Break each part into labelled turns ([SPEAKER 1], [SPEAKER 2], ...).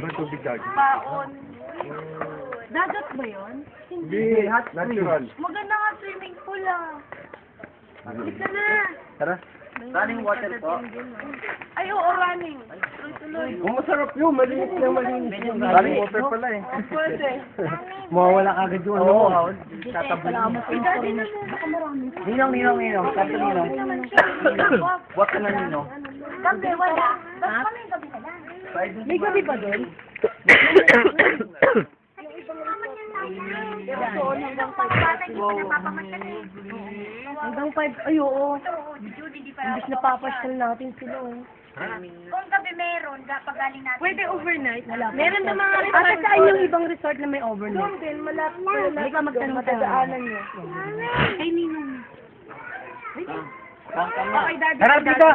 [SPEAKER 1] Natural tubig lagi.
[SPEAKER 2] Baon. Dagat ba yun?
[SPEAKER 1] Hindi, natural.
[SPEAKER 2] Maganda nga swimming pool ah. Isa na.
[SPEAKER 1] Tara.
[SPEAKER 3] Running water po.
[SPEAKER 2] Ay, oo, running. Tuloy-tuloy.
[SPEAKER 1] Kung masarap yun, malinis na malinis. Yun. Running water pala eh.
[SPEAKER 2] Pwede.
[SPEAKER 1] Mawawala ka agad yung ano.
[SPEAKER 3] Oo.
[SPEAKER 2] Baka marami.
[SPEAKER 3] Ninong, ninong, ninong. Kanto ninong. Huwag ka na ninong.
[SPEAKER 2] Gabi, wala. Basta kami gabi na lang.
[SPEAKER 3] May gabi pa doon?
[SPEAKER 2] So, hanggang 5 bata, hindi pa napapamasyan eh.
[SPEAKER 4] Hanggang 5, ay oo. Imbis na papasyal natin sila. Oh.
[SPEAKER 2] Kung gabi meron, ga- pag galing natin.
[SPEAKER 4] Pwede overnight. Wala
[SPEAKER 2] Meron na mga
[SPEAKER 4] resort. Ate, saan yung ibang resort na may overnight?
[SPEAKER 2] Doon din, malapit.
[SPEAKER 4] Hindi ka magtanong tayo.
[SPEAKER 2] niyo.
[SPEAKER 4] Ay, Ninong.
[SPEAKER 2] Okay, Daddy.
[SPEAKER 1] Tara, dito.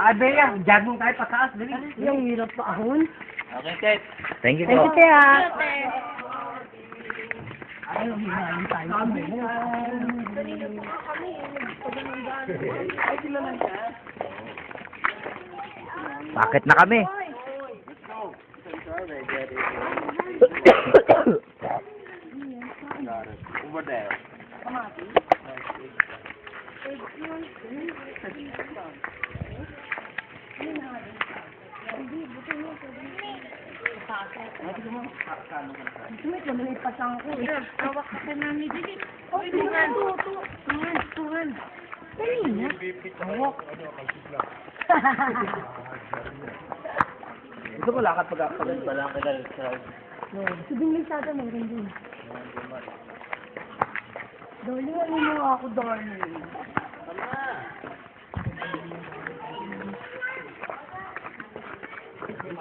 [SPEAKER 1] Abeya, jogging tayo pataas. Dali.
[SPEAKER 4] Yung hirap pa ahon.
[SPEAKER 3] Okay, Ted. Thank you
[SPEAKER 4] Thank you,
[SPEAKER 3] po.
[SPEAKER 4] Tia.
[SPEAKER 3] Bakit na kami? Over there.
[SPEAKER 2] Hawak ka sa namin, Judy. Uy, tungan. Tungan, tungan.
[SPEAKER 3] Gusto ko lakad pag pag pa lang kaya sa
[SPEAKER 4] Subing may sada meron din. Darling, ano mo ako, darling?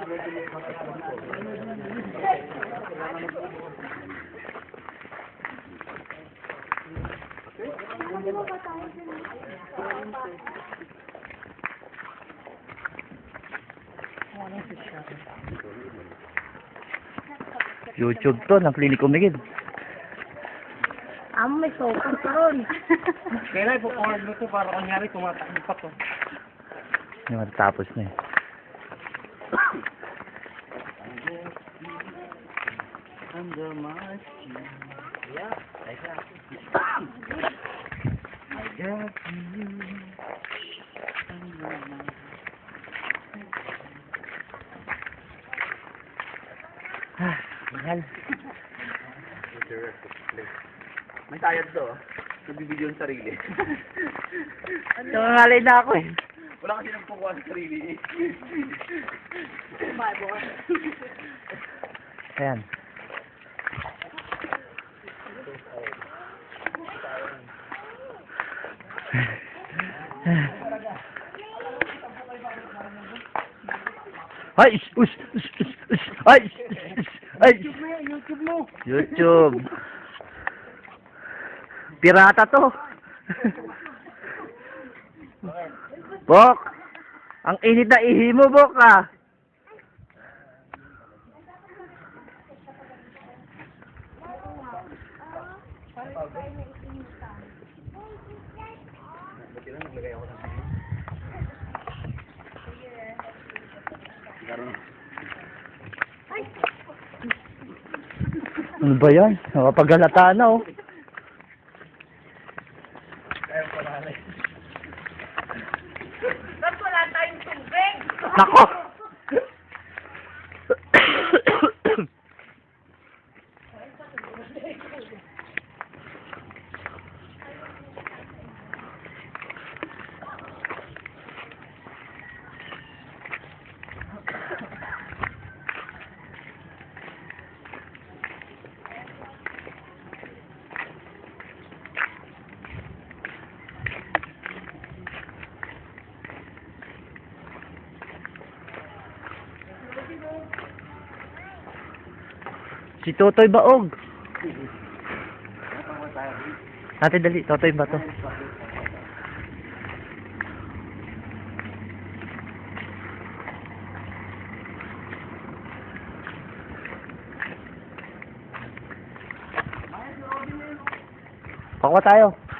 [SPEAKER 3] YouTube to, ng Clinic Umigid.
[SPEAKER 4] Amo, may sokon pa ron.
[SPEAKER 1] Kailan ipo-forward mo to para kunyari tumatakbo pa to.
[SPEAKER 3] Yung matatapos na eh. Under my skin. Yeah, I got you. I got you. Under my Ah, mahal. May tayad to. Nagbibideo yung sarili. Nangangalay na ako eh. Wala kasi nang pukuha sa sarili eh. Ayan. Ay, us, us, us, us, us, ay, us.
[SPEAKER 1] YouTube mo.
[SPEAKER 3] YouTube. Pirata to. Bok. Ang init na ihi mo, Bok, ah. Ano ba yan? Nakapaghalata na, oh.
[SPEAKER 2] Ba't wala tayong tubig?
[SPEAKER 3] Nako! Si Totoy Baog. Ate, dali. Totoy ba to? Pakuha tayo.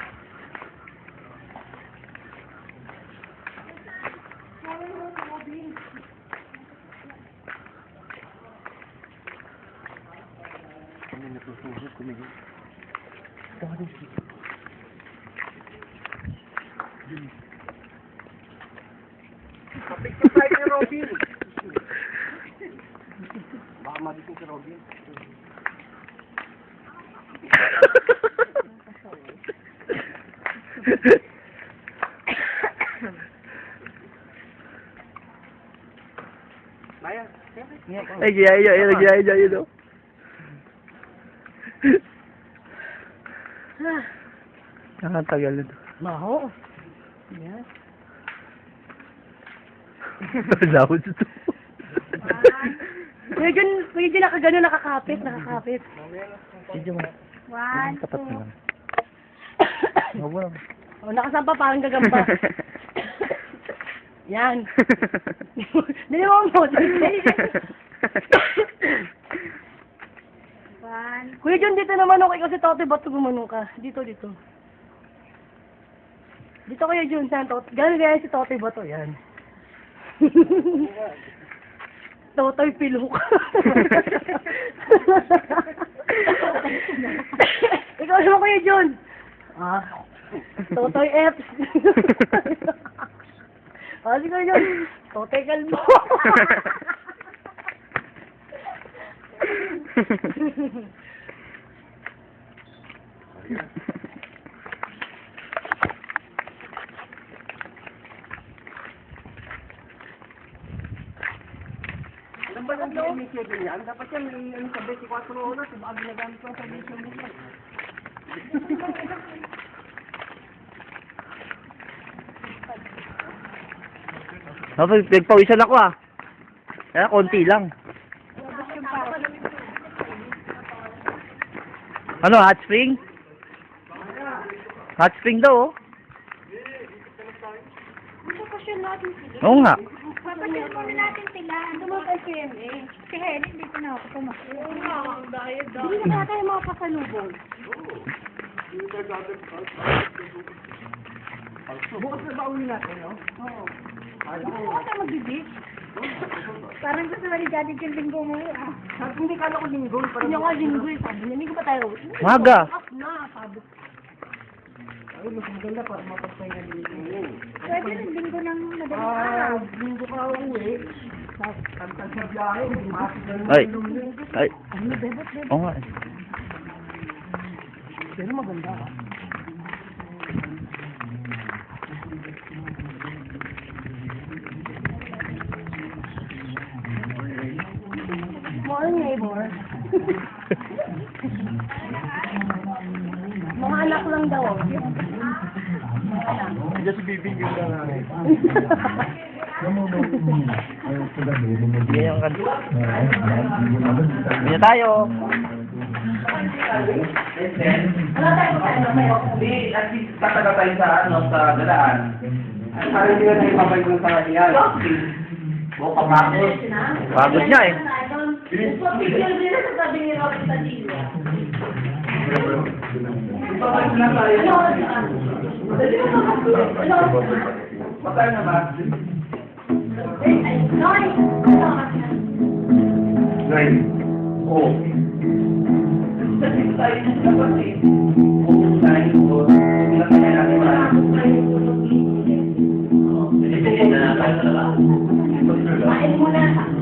[SPEAKER 1] Kapit ka tayo ni Robin. Baka magising si Robin. Maya,
[SPEAKER 3] Ay, gaya yun, yun, gaya yun, yun, oh. Ang tagal nito.
[SPEAKER 4] Maho. Yes.
[SPEAKER 3] Lawad ito.
[SPEAKER 4] Kuya Jun, Kuya Jun, nakagano, nakakapit, nakakapit.
[SPEAKER 3] Medyo mo.
[SPEAKER 2] One,
[SPEAKER 3] Tapat
[SPEAKER 2] two.
[SPEAKER 3] mo lang. Huwag mo lang.
[SPEAKER 4] O, nakasampa parang gagamba. Yan. Dili mo mo.
[SPEAKER 2] One.
[SPEAKER 4] Kuya Jun, dito naman ako. Ikaw si Tote, ba't gumanong ka? Dito, dito. Dito Kuya Jun, saan Tote? Ganun gaya si Tote ba to? Yan. Totoy pilok. Ikaw naman Kuya Jun. Ah. Totoy F. Ah, si Kuya Jun. Totoy kalbo.
[SPEAKER 1] Ano ba yung gamitin niya yan? Dapat yan, may ano sa 24 oras, baka ginagamit ko sa mission mo.
[SPEAKER 3] Tapos, nagpawisan ako ah. Kaya, konti lang. Ano, hot spring? Hot spring daw, oh. Oo nga.
[SPEAKER 2] Papasyon muna natin sila. Ano mo kay PMA? Si Helen, dito na ako pumasok. Oo nga, dahil dahil. Hindi na tayo mga pasalubong.
[SPEAKER 1] Bukas na ba uli natin, no?
[SPEAKER 2] Oo. Ano tayo magbibig? Parang gusto na ni Daddy yung linggo mo yun, ah.
[SPEAKER 1] Hindi kala ko linggo.
[SPEAKER 4] Hindi ako linggo eh. Sabi niya, linggo pa tayo.
[SPEAKER 3] Maga.
[SPEAKER 4] Na, sabi ko.
[SPEAKER 1] Ay, mas maganda para mapagpahinga din yung
[SPEAKER 2] Pwede rin linggo ng madaling
[SPEAKER 1] Ah,
[SPEAKER 2] araw.
[SPEAKER 1] linggo ka uwi. Tantang sa biyahe, hindi masig na
[SPEAKER 3] Ay. Ay.
[SPEAKER 2] Ano, bebot, bebot.
[SPEAKER 3] Oo nga. eh.
[SPEAKER 1] Pero maganda ka.
[SPEAKER 4] Morning, neighbor.
[SPEAKER 1] Just bibigyan ka nga rin.
[SPEAKER 3] Yan yung kan. Yan tayo.
[SPEAKER 1] Hindi, at least tataga tayo sa, ano, sa galaan. Parang hindi na tayo babay kung sa iyan. Buka pa ako.
[SPEAKER 3] Pagod niya eh.
[SPEAKER 1] Babay ko lang tayo. Matay na ba? Nine. Oh. Kasi tayo na dapat eh. Kung tayo ko, kaya natin marami. Kasi na tayo talaga.
[SPEAKER 4] Kain mo na.